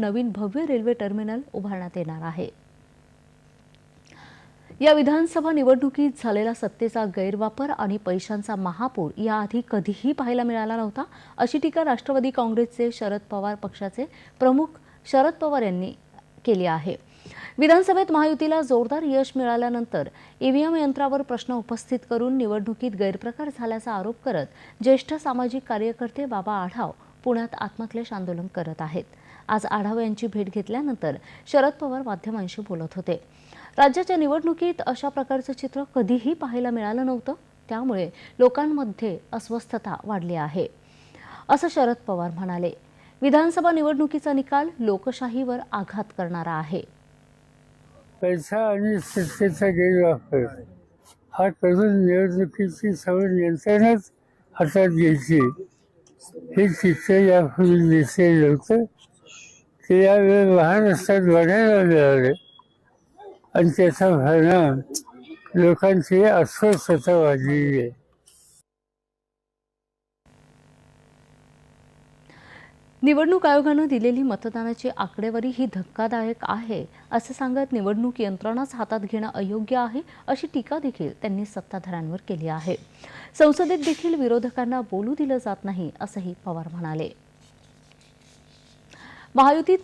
नवीन भव्य railway terminal उभारण्यात येणार आहे. या विधानसभा निवडणुकीत झालेला सत्तेचा गैरवापर आणि पैशांचा महापूर याआधी कधीही पाहायला मिळाला नव्हता अशी टीका राष्ट्रवादी काँग्रेसचे शरद पवार पक्षाचे प्रमुख शरद पवार यांनी केली आहे. विधानसभेत महायुतीला जोरदार यश मिळाल्यानंतर ईव्हीएम यंत्रावर प्रश्न उपस्थित करून निवडणुकीत गैरप्रकार झाल्याचा आरोप करत ज्येष्ठ सामाजिक कार्यकर्ते बाबा आढाव पुण्यात आत्मक्लेश आंदोलन करत आहेत. आज आढाव यांची भेट घेतल्यानंतर शरद पवार माध्यमांशी बोलत होते. राज्याच्या निवडणुकीत अशा प्रकारचं चित्र कधीही पाहायला मिळालं नव्हतं. त्यामुळे लोकांमध्ये अस्वस्थता वाढली आहे. असं शरद पवार म्हणाले. विधानसभा निवडणुकीचा निकाल लोकशाहीवर आघात करणारा आहे. पैसा आणि सत्तेचा गैरवापर. हा करून निवडणुकीची सवय यंत्रणच हातात घ्यायची. हे चित्र यापूर्वी दिसलेलं होतं ते यावेळी असतात बघायला मिळाले आणि त्याचा परिणाम लोकांची अस्वस्थता वाढलेली आहे निवडणूक आयोगानं दिलेली मतदानाची आकडेवारी ही धक्कादायक आहे असं सांगत निवडणूक यंत्रणाच हातात घेणं अयोग्य आहे अशी टीका देखील त्यांनी सत्ताधाऱ्यांवर केली आहे. संसदेत देखील विरोधकांना बोलू दिलं जात नाही असंही पवार म्हणाले. महायुतीत